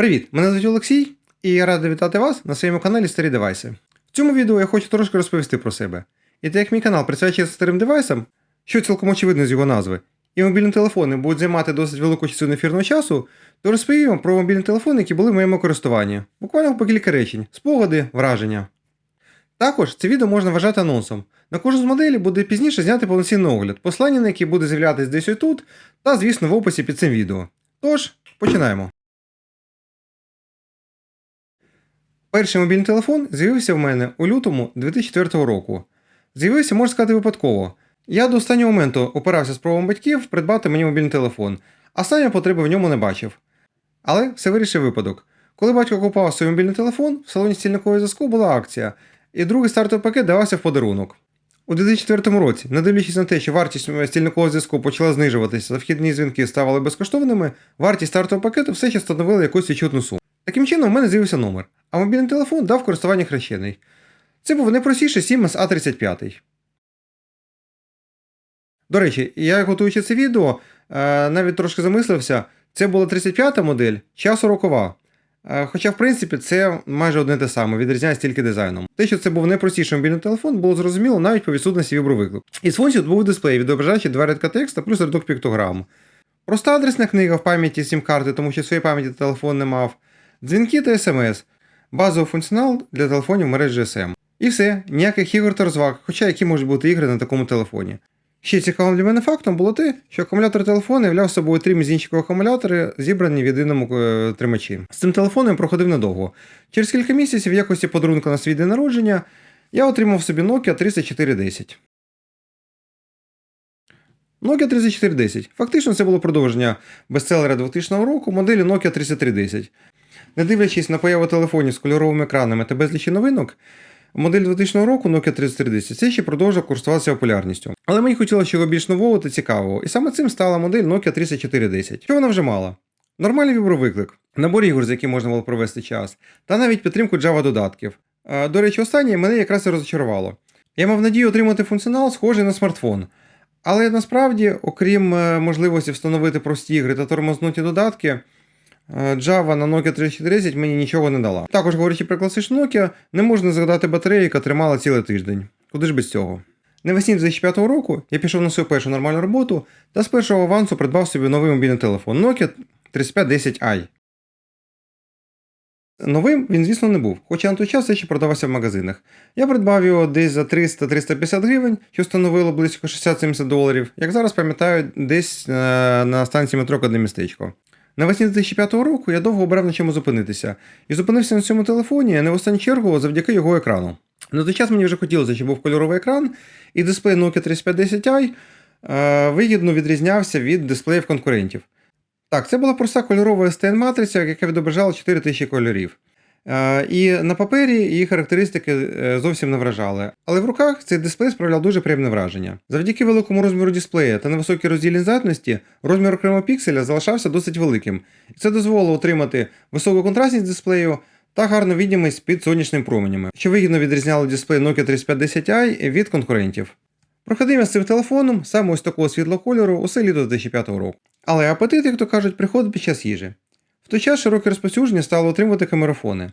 Привіт! Мене звуть Олексій, і я радий вітати вас на своєму каналі Старі Девайси. В цьому відео я хочу трошки розповісти про себе. І так як мій канал присвячується старим девайсам, що цілком очевидно з його назви, і мобільні телефони будуть займати досить велику частину ефірного часу, то розповім про мобільні телефони, які були в моєму користуванні. Буквально по кілька речень, спогади, враження. Також це відео можна вважати анонсом. На кожну з моделей буде пізніше зняти повноцінний огляд, послання на який буде з'являтися десь ось тут, та, звісно, в описі під цим відео. Тож, починаємо. Перший мобільний телефон з'явився в мене у лютому 2004 року. З'явився, можна сказати, випадково. Я до останнього моменту опирався з правом батьків придбати мені мобільний телефон, а сам я потреби в ньому не бачив. Але все вирішив випадок. Коли батько купував свій мобільний телефон, в салоні стільникового зв'язку була акція, і другий стартовий пакет давався в подарунок. У 2004 році, не дивлячись на те, що вартість стільникового зв'язку почала знижуватися, вхідні дзвінки ставали безкоштовними, вартість стартового пакету все ще становила якусь відчутну суму. Таким чином, у мене з'явився номер, а мобільний телефон дав користування хрещений. Це був найпростіший Siemens A35. До речі, я готуючи це відео, е, навіть трошки замислився, це була 35-та модель чи А40. Е, Хоча, в принципі, це майже одне те саме, відрізняється тільки дизайном. Те, що це був найпростіший мобільний телефон, було зрозуміло навіть по відсутності вібровиклику. Із функцій був дисплей, відображаючи два рядка текста плюс рядок піктограм. Проста адресна книга в пам'яті сім-карти, тому що своєї пам'яті телефон не мав. Дзвінки та смс. Базовий функціонал для телефонів мереж GSM. І все, ніяких ігор та розваг, хоча які можуть бути ігри на такому телефоні. Ще цікавим для мене фактом було те, що акумулятор телефону являв собою три мізінчикові акумулятори, зібрані в єдиному е, тримачі. З цим телефоном проходив недовго. Через кілька місяців, в якості подарунка на свій день народження, я отримав собі Nokia 3410. Nokia 3410. Фактично це було продовження бестселера 2000 року моделі Nokia 3310. Не дивлячись на появу телефонів з кольоровими екранами та безлічі новинок, модель 2000 року Nokia 3310 все ще продовжує користуватися популярністю. Але мені хотілося чого більш нового та цікавого, і саме цим стала модель Nokia 3410. Що вона вже мала? Нормальний вібровиклик, набор ігор, з яким можна було провести час, та навіть підтримку Java додатків. До речі, останнє мене якраз і розчарувало. Я мав надію отримати функціонал, схожий на смартфон. Але насправді, окрім е, можливості встановити прості ігри та тормознуті додатки, Java на Nokia 3410 мені нічого не дала. Також, говорячи про класичну Nokia, не можна згадати батарею, яка тримала цілий тиждень. Куди ж без цього? Навесні 2005 року я пішов на свою першу нормальну роботу та з першого авансу придбав собі новий мобільний телефон Nokia 3510i. Новим він, звісно, не був, хоча на той час ще продавався в магазинах. Я придбав його десь за 300-350 гривень, що становило близько 60-70 доларів, як зараз пам'ятаю, десь е, на станції метро одне містечко. Навесні 2005 року я довго обрав на чому зупинитися, і зупинився на цьому телефоні не в останню чергу завдяки його екрану. На той час мені вже хотілося, щоб був кольоровий екран, і дисплей Nokia 3510i е, вигідно відрізнявся від дисплеїв конкурентів. Так, це була проста кольорова STN-матриця, яка відображала 4000 кольорів. Е, і на папері її характеристики е, зовсім не вражали. Але в руках цей дисплей справляв дуже приємне враження. Завдяки великому розміру дисплея та невисокій роздільній здатності розмір окремого пікселя залишався досить великим. І це дозволило отримати високу контрастність дисплею та гарну відомість під сонячними променями, що вигідно відрізняло дисплей Nokia 3510i від конкурентів. Проходив я з цим телефоном саме ось такого світлого кольору усе літо 2005 року. Але апетит, як то кажуть, приходить під час їжі. Той час широке розповсюдження стало отримувати камерафони.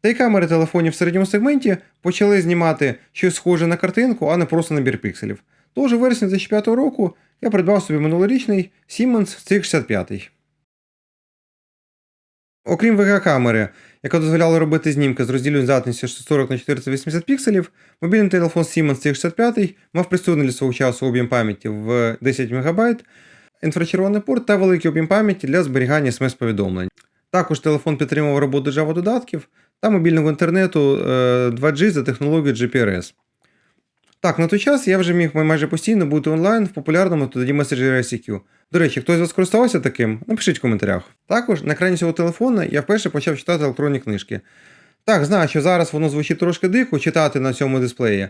Та й камери телефонів в середньому сегменті почали знімати щось схоже на картинку, а не просто набір пікселів. Тож у вересні 2005 року я придбав собі минулорічний Siemens CX65. Окрім VGA-камери, яка дозволяла робити знімки з розділою здатністю 640 на 480 пікселів, мобільний телефон Siemens CX65 мав пристойний для свого часу об'єм пам'яті в 10 МБ, інфрачервоний порт та великий об'єм пам'яті для зберігання смс-повідомлень. Також телефон підтримував роботу Java додатків та мобільного інтернету е, 2G за технологією GPRS. Так, на той час я вже міг майже постійно бути онлайн в популярному тоді меседжері ICQ. До речі, хтось з вас користувався таким? Напишіть в коментарях. Також на екрані цього телефона я вперше почав читати електронні книжки. Так, знаю, що зараз воно звучить трошки дико читати на цьому дисплеї.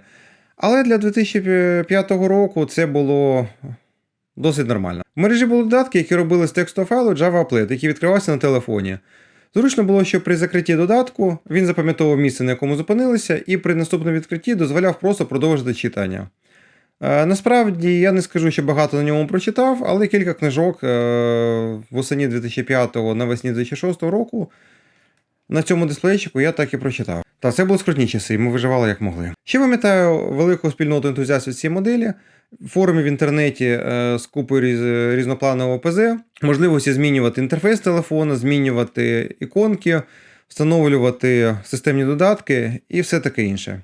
Але для 2005 року це було досить нормально. В мережі були додатки, які робили з текстового файлу Java Applet, який відкривався на телефоні. Зручно було, що при закритті додатку він запам'ятовував місце, на якому зупинилися, і при наступному відкритті дозволяв просто продовжити читання. Е, насправді я не скажу, що багато на ньому прочитав, але кілька книжок е, восені 2005 навесні 2006 року на цьому дисплейчику я так і прочитав. Та це були скрутні часи, і ми виживали як могли. Ще пам'ятаю велику спільноту ентузіастів цієї моделі, форуми в інтернеті е, з купою різ, різнопланового ПЗ, можливості змінювати інтерфейс телефона, змінювати іконки, встановлювати системні додатки і все таке інше.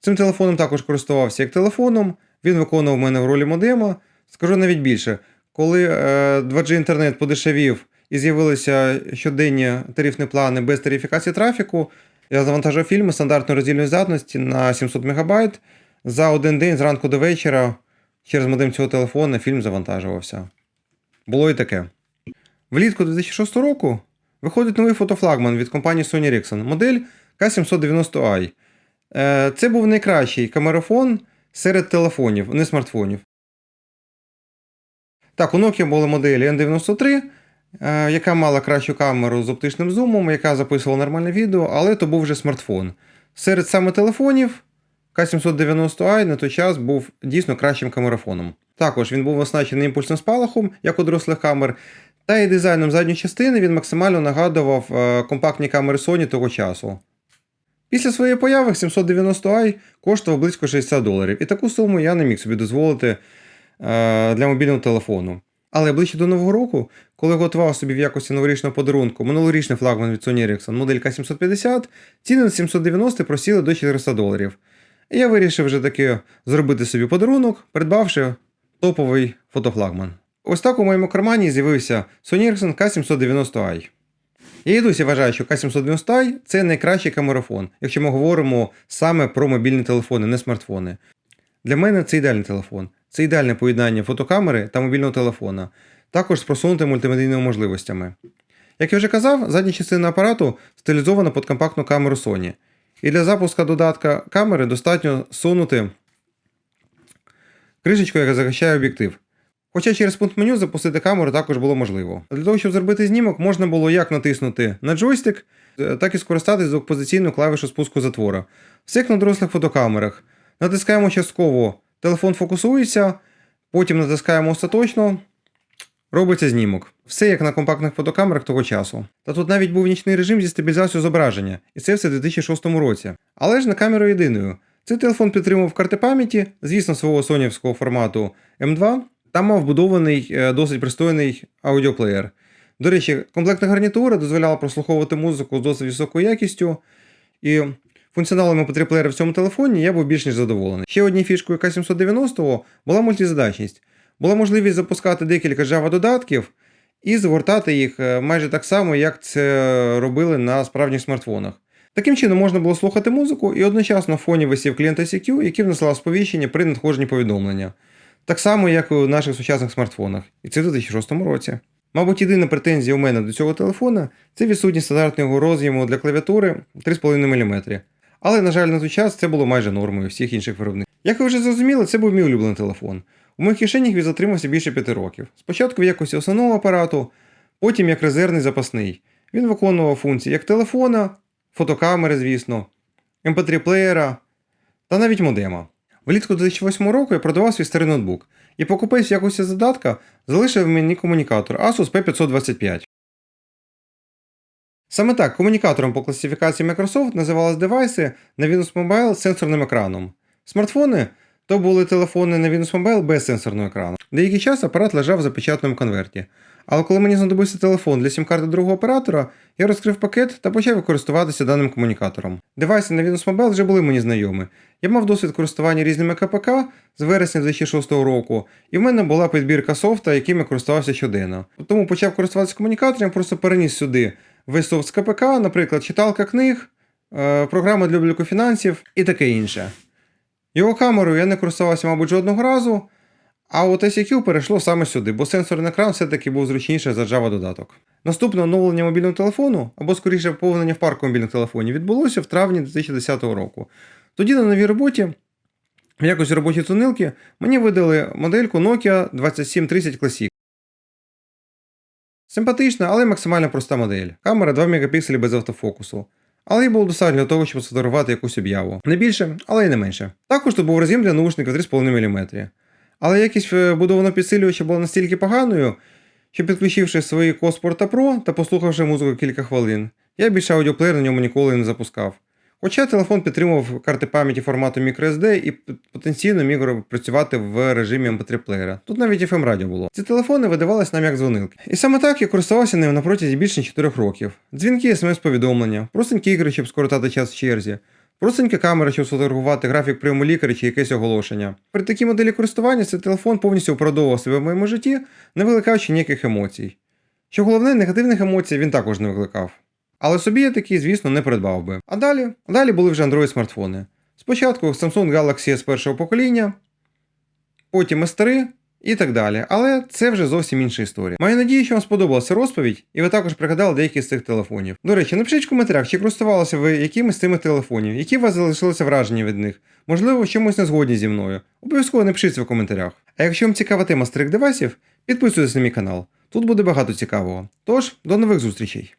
Цим телефоном також користувався як телефоном, він виконував мене в ролі модема. Скажу навіть більше, коли е, 2G інтернет подешевів і з'явилися щоденні тарифні плани без тарифікації трафіку, я завантажив фільми стандартної роздільної здатності на 700 МБ. За один день зранку до вечора через модем цього телефона фільм завантажувався. Було і таке. Влітку 2006 року виходить новий фотофлагман від компанії Sony Ericsson, модель K790i. Е, Це був найкращий камерафон серед телефонів, не смартфонів. Так, у Nokia була модель N93, е, яка мала кращу камеру з оптичним зумом, яка записувала нормальне відео, але то був вже смартфон. Серед саме телефонів K790i на той час був дійсно кращим камерафоном. Також він був оснащений імпульсним спалахом, як у дорослих камер, та і дизайном задньої частини він максимально нагадував е, компактні камери Sony того часу. Після своєї появи 790i коштував близько 60 доларів, і таку суму я не міг собі дозволити е, для мобільного телефону. Але ближче до Нового року, коли готував собі в якості новорічного подарунку минулорічний флагман від Sony Ericsson моделька 750, ціни на 790 просіли до 400 доларів. І я вирішив вже таки зробити собі подарунок, придбавши топовий фотофлагман. Ось так у моєму кармані з'явився Sony Ericsson K790i. Я і досі вважаю, що K790i це найкращий камерафон, якщо ми говоримо саме про мобільні телефони, не смартфони. Для мене це ідеальний телефон. Це ідеальне поєднання фотокамери та мобільного телефона, також з просунутими мультимедійними можливостями. Як я вже казав, задня частина апарату стилізована під компактну камеру Sony. І для запуска додатка камери достатньо сунути кришечку, яка захищає об'єктив. Хоча через пункт меню запустити камеру також було можливо. Для того, щоб зробити знімок, можна було як натиснути на джойстик, е, так і скористатись двохпозиційною клавішу спуску затвора. Як на дорослих фотокамерах. Натискаємо частково, телефон фокусується, потім натискаємо остаточно, робиться знімок. Все як на компактних фотокамерах того часу. Та тут навіть був нічний режим зі стабілізацією зображення, і це все в 2006 році. Але ж на камеру єдиною. Цей телефон підтримував карти пам'яті, звісно, свого сонівського формату М2. Там мав вбудований е, досить пристойний аудіоплеєр. До речі, комплектна гарнітура дозволяла прослуховувати музику з досить високою якістю, і 3 плеєра в цьому телефоні я був більш ніж задоволений. Ще однією фішкою К790 була мультизадачність. Була можливість запускати декілька Java додатків і згортати їх е, майже так само, як це робили на справжніх смартфонах. Таким чином можна було слухати музику і одночасно в фоні висів клієнт ICQ, який внесла сповіщення при надходженні повідомлення. Так само, як і у наших сучасних смартфонах, і це в 2006 році. Мабуть, єдина претензія у мене до цього телефона це відсутність стандартного роз'єму для клавіатури 3,5 мм. Але, на жаль, на той час це було майже нормою всіх інших виробників. Як ви вже зрозуміли, це був мій улюблений телефон. У моїх кишенях він затримався більше 5 років. Спочатку в якості основного апарату, потім як резервний запасний. Він виконував функції як телефона, фотокамери, звісно, mp3 плеєра та навіть модема. Влітку 2008 року я продавав свій старий ноутбук, і покупець в якості задатка залишив мені комунікатор Asus P525. Саме так, комунікатором по класифікації Microsoft називались девайси на Windows Mobile з сенсорним екраном. Смартфони то були телефони на Windows Mobile без сенсорного екрану. Деякий час апарат лежав в запечатаному конверті. Але коли мені знадобився телефон для сім-карти другого оператора, я розкрив пакет та почав користуватися даним комунікатором. Девайси на Windows Mobile вже були мені знайомі. Я мав досвід користування різними КПК з вересня 2006 року, і в мене була підбірка софта, яким я користувався щоденно. Тому почав користуватися комунікатором, просто переніс сюди весь з КПК, наприклад, читалка книг, е, програма для обліку фінансів і таке інше. Його камерою я не користувався, мабуть, жодного разу. А от ICQ перейшло саме сюди, бо сенсорний екран все-таки був зручніше за Java додаток. Наступне оновлення мобільного телефону, або скоріше поповнення в парку мобільних телефонів, відбулося в травні 2010 року. Тоді на новій роботі, в якості робочої тунилки, мені видали модельку Nokia 2730 Classic. Симпатична, але максимально проста модель. Камера 2 Мп без автофокусу. Але їй було достатньо для того, щоб сфотографувати якусь об'яву. Не більше, але й не менше. Також тут був роз'єм для наушників 3,5 мм. Але якість вбудованого підсилювача була настільки поганою, що підключивши свої Cosport Pro та послухавши музику кілька хвилин, Я більше аудіоплеєр на ньому ніколи не запускав. Хоча телефон підтримував карти пам'яті формату microSD і потенційно міг працювати в режимі mp3 плеєра. Тут навіть FM радіо було. Ці телефони видавались нам як дзвонилки. І саме так я користувався ним на протязі більше ніж 4 років. Дзвінки, смс-повідомлення, простенькі ігри, щоб скоротати час в черзі, простенька камера, щоб сфотографувати графік прийому лікаря чи якесь оголошення. При такій моделі користування цей телефон повністю оправдовував себе в моєму житті, не викликаючи ніяких емоцій. Що головне, негативних емоцій він також не викликав. Але собі я такий, звісно, не придбав би. А далі? Далі були вже Android смартфони. Спочатку Samsung Galaxy S першого покоління, потім S3 і так далі. Але це вже зовсім інша історія. Маю надію, що вам сподобалася розповідь, і ви також пригадали деякі з цих телефонів. До речі, напишіть в коментарях, чи користувалися ви якимись з цими телефонів, які у вас залишилися враження від них. Можливо, чомусь не згодні зі мною. Обов'язково напишіть в коментарях. А якщо вам цікава тема старих девайсів, підписуйтесь на мій канал. Тут буде багато цікавого. Тож, до нових зустрічей!